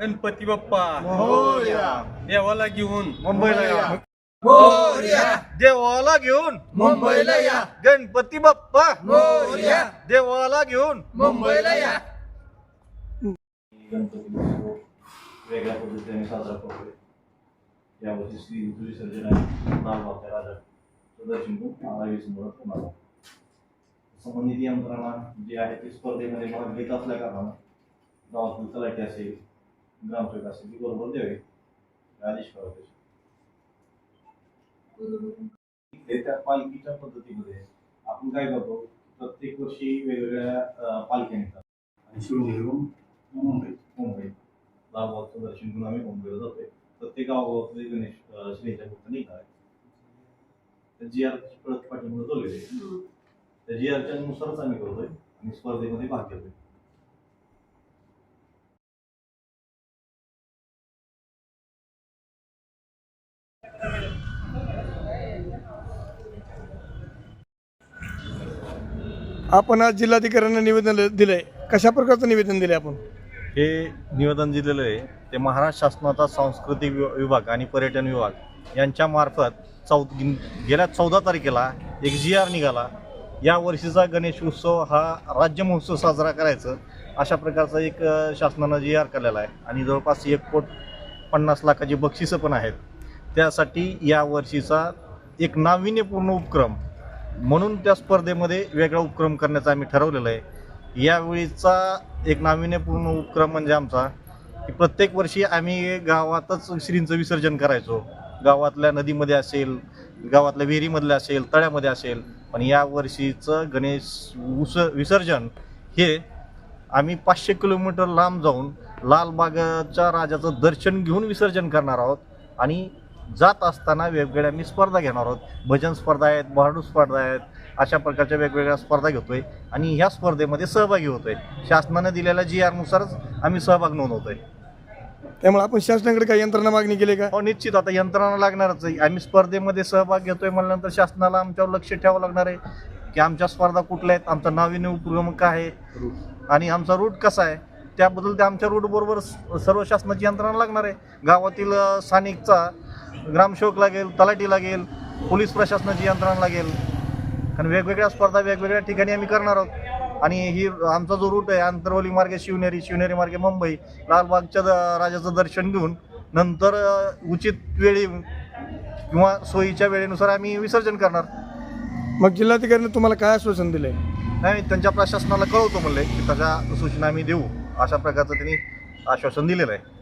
गणपती बाप्पा. मोरया. देवाला घेऊन. मुंबईला या. मोरया देवाला घेऊन. मुंबईला या. गणपती बाप्पा. मोरया देवाला घेऊन. मुंबईला या. वेगळ्या पद्धतीने साजरा करतोय यावर्षी श्री विसर्जन आहे लालबागच्या राजा. बारावी समोर होणार आहे. संबंधित यंत्रणा जी आहे ती स्पर्धेमध्ये भाग घेत असल्या कारणानं गावातील तलाठी असेल ग्रामसेवक असेल ती बरोबर द्यावे हे आदेश करावे ते त्या पालखीच्या पद्धतीमध्ये आपण काय करतो प्रत्येक वर्षी वेगवेगळ्या अं, पालख्या निघतात आणि शिवनेरीहून मुंबई मुंबई लालबागचं दर्शन घेऊन आम्ही मुंबईला जातोय प्रत्येक गावागावातले गणेश अं, श्रीच्या भक्त निघणार आहे जी आर परत पाठीमुळे चाललेली आहे त्या जी आरच्या नुसारच आम्ही करतोय आणि स्पर्धेमध्ये भाग घेतोय. आपण आज जिल्हाधिकाऱ्यांना निवेदन दिलंय. कशा प्रकारचं निवेदन दिलंय आपण? हे निवेदन दिलेलं आहे ते महाराष्ट्र शासनाचा सांस्कृतिक वि- विभाग आणि पर्यटन विभाग यांच्या मार्फत चौ गेल्या चौदा तारखेला एक जी आर निघाला. या वर्षीचा गणेश उत्सव हा राज्य महोत्सव साजरा करायचं अशा प्रकारचा एक शासनानं जी आर केलेला आहे. आणि जवळपास एक कोट पन्नास लाखाची बक्षिसं पण आहेत. त्यासाठी या वर्षीचा एक नाविन्यपूर्ण उपक्रम म्हणून त्या स्पर्धेमध्ये वेगळा उपक्रम करण्याचा आम्ही ठरवलेलं आहे. यावेळीचा एक नाविन्यपूर्ण उपक्रम म्हणजे आमचा की प्रत्येक वर्षी आम्ही गावातच श्रींचं विसर्जन करायचो. गावातल्या नदीमध्ये असेल गावातल्या विहिरीमधलं असेल तळ्यामध्ये असेल पण या वर्षीचं गणेश उस विसर्जन हे आम्ही पाचशे किलोमीटर लांब जाऊन लालबागच्या राजाचं दर्शन घेऊन विसर्जन करणार आहोत. आणि जात असताना वेगवेगळ्या आम्ही स्पर्धा घेणार आहोत. भजन स्पर्धा आहेत बहाडू स्पर्धा आहेत अशा प्रकारच्या वेगवेगळ्या स्पर्धा घेतोय. आणि ह्या स्पर्धेमध्ये सहभागी होतोय. शासनाने दिलेल्या जी आरनुसारच आम्ही सहभाग नोंदवतोय. त्यामुळे आपण शासनाकडे काही यंत्रणा मागणी केली का? हो निश्चित. आता यंत्रणा लागणारच आहे. आम्ही स्पर्धेमध्ये सहभाग घेतोय म्हणल्यानंतर शासनाला आमच्यावर लक्ष ठेवावं लागणार आहे की आमच्या स्पर्धा कुठल्या आहेत आमचा नाविन्य उपक्रम काय आहे आणि आमचा रूट कसा आहे? त्याबद्दल ते आमच्या रूट बरोबर स- सर्व शासनाची यंत्रणा लागणार आहे. गावातील अ, स्थानिकचा ग्रामसेवक लागेल तलाठी लागेल पोलीस प्रशासनाची यंत्रणा लागेल. कारण वेगवेगळ्या स्पर्धा वेगवेगळ्या ठिकाणी आम्ही करणार आहोत. आणि ही आमचा जो रूट आहे आंतरवली मार्गे शिवनेरी शिवनेरी मार्गे मुंबई. लालबागच्या राजाचं दर्शन घेऊन नंतर उचित वेळी किंवा सोयीच्या वेळेनुसार आम्ही विसर्जन करणार. मग जिल्हाधिकाऱ्यांनी तुम्हाला काय आश्वासन दिलंय? नाही त्यांच्या प्रशासनाला कळवतो म्हणले की त्याच्या सूचना आम्ही देऊ. अशा प्रकारचं त्यांनी आश्वासन दिलेलं आहे.